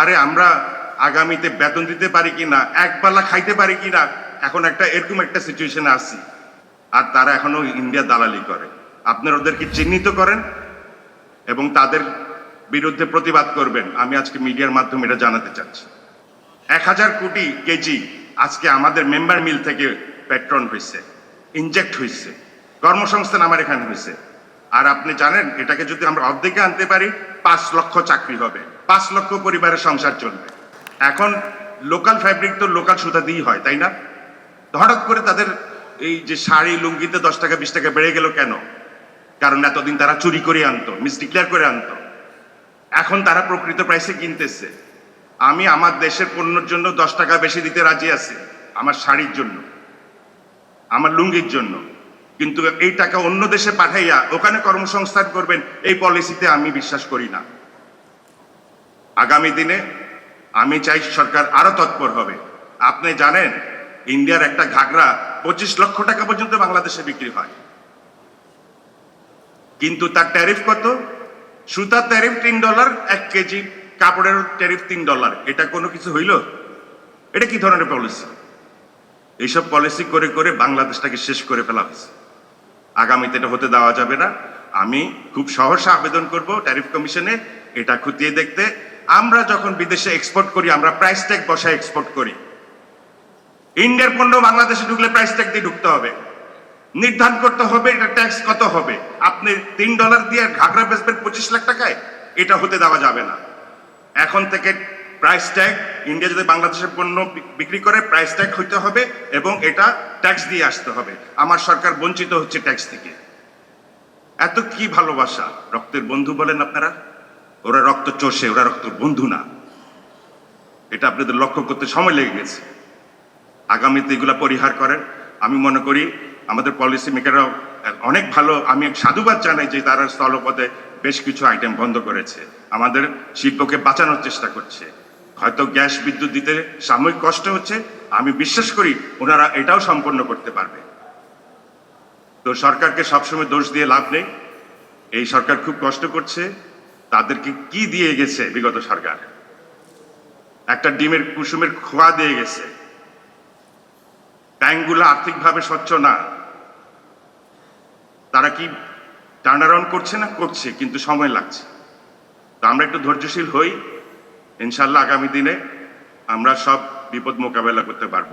আরে আমরা আগামীতে বেতন দিতে পারি কিনা বেলা খাইতে পারি কিনা, এখন একটা এরকম একটা সিচুয়েশনে আছি। আর তারা এখনও ইন্ডিয়া দালালি করে। আপনারা ওদেরকে চিহ্নিত করেন এবং তাদের বিরুদ্ধে প্রতিবাদ করবেন। আমি আজকে মিডিয়ার মাধ্যমে এটা জানাতে চাচ্ছি। এক হাজার কোটি কেজি আজকে আমাদের মেম্বার মিল থেকে পেট্রন হয়েছে ইনজেক্ট হয়েছে কর্মসংস্থান আমার এখানে হয়েছে আর আপনি জানেন, এটাকে যদি আমরা অর্ধেকে আনতে পারি, পাঁচ লক্ষ চাকরি হবে। পাঁচ লক্ষ পরিবারের সংসার চলবে। এখন লোকাল ফ্যাব্রিক তো লোকাল সুতা দিয়েই হয়, তাই না? হঠাৎ করে তাদের এই যে শাড়ি, লুঙ্গিতে দশ টাকা, বিশ টাকা বেড়ে গেল কেন? কারণ এতদিন তারা চুরি করে আনতো মিস ডিক্লেয়ার করে আনতো। এখন তারা প্রকৃত প্রাইসে কিনতেছে। আমি আমার দেশের পণ্যের জন্য দশ টাকা বেশি দিতে রাজি আছি, আমার শাড়ির জন্য, আমার লুঙ্গির জন্য। কিন্তু এই টাকা অন্য দেশে পাঠাইয়া ওখানে কর্মসংস্থান করবেন, এই পলিসিতে আমি বিশ্বাস করি না। আগামী দিনে আমি চাই সরকার আরও তৎপর হবে। আপনি জানেন, ইন্ডিয়ার একটা ঘাগরা পঁচিশ লক্ষ টাকা পর্যন্ত বাংলাদেশে বিক্রি হয়। কিন্তু তার ট্যারিফ কত? সুতার ট্যারিফ তিন ডলার, এক কেজি কাপড়ের ট্যারিফ তিন ডলার। এটা কোনো কিছু হইল? এটা কি ধরনের পলিসি? এইসব পলিসি করে করে বাংলাদেশটাকে শেষ করে ফেলা হয়েছে। আগামীতে এটা হতে দেওয়া যাবে না। আমি খুব সহসা আবেদন করব ট্যারিফ কমিশনে এটা খতিয়ে দেখতে। আমরা যখন বিদেশে এক্সপোর্ট করি, আমরা প্রাইস ট্যাগ বসায় এক্সপোর্ট করি। ইন্ডিয়ার পণ্য বাংলাদেশে ঢুকলে প্রাইস ট্যাগ দিয়ে ঢুকতে হবে। নির্ধারণ করতে হবে এটা ট্যাক্স কত হবে। আপনি তিন ডলার দিয়ে ঘাগরা বেচবেন পঁচিশ লাখ টাকায়, এটা হতে দেওয়া যাবে না। এখন থেকে প্রাইস ট্যাগ ইন্ডিয়া যদি বাংলাদেশের পণ্য বিক্রি করে প্রাইস ট্যাগ হইতে হবে এবং এটা ট্যাক্স দিয়ে আসতে হবে। আমার সরকার বঞ্চিত হচ্ছে ট্যাক্স থেকে। এত কি ভালোবাসা? রক্তের বন্ধু বলেন আপনারা। ওরা রক্ত চষে, ওরা রক্ত বন্ধু না। এটা আপনাদের লক্ষ্য করতে সময় লেগে গেছে। আগামীতে এগুলা পরিহার করেন। আমি মনে করি আমাদের পলিসি মেকাররা অনেক ভালো। আমি সাধুবাদ জানাই যে তারা স্থলপথে বেশ কিছু আইটেম বন্ধ করেছে। আমাদের শিল্পকে বাঁচানোর চেষ্টা করছে। হয়তো গ্যাস বিদ্যুৎ দিতে সাময়িক কষ্ট হচ্ছে, আমি বিশ্বাস করি ওনারা এটাও সম্পন্ন করতে পারবে। তো সরকারকে সবসময় দোষ দিয়ে লাভ নেই। এই সরকার খুব কষ্ট করছে, তাদেরকে কি দিয়ে গেছে বিগত সরকার? একটা ডিমের কুসুমের খোয়া দিয়ে গেছে। ব্যাংকগুলো আর্থিকভাবে স্বচ্ছ না। তারা কি টার্ন করছে না করছে, কিন্তু সময় লাগছে। তো আমরা একটু ধৈর্যশীল হই। ইনশাল্লাহ আগামী দিনে আমরা সব বিপদ মোকাবেলা করতে পারব।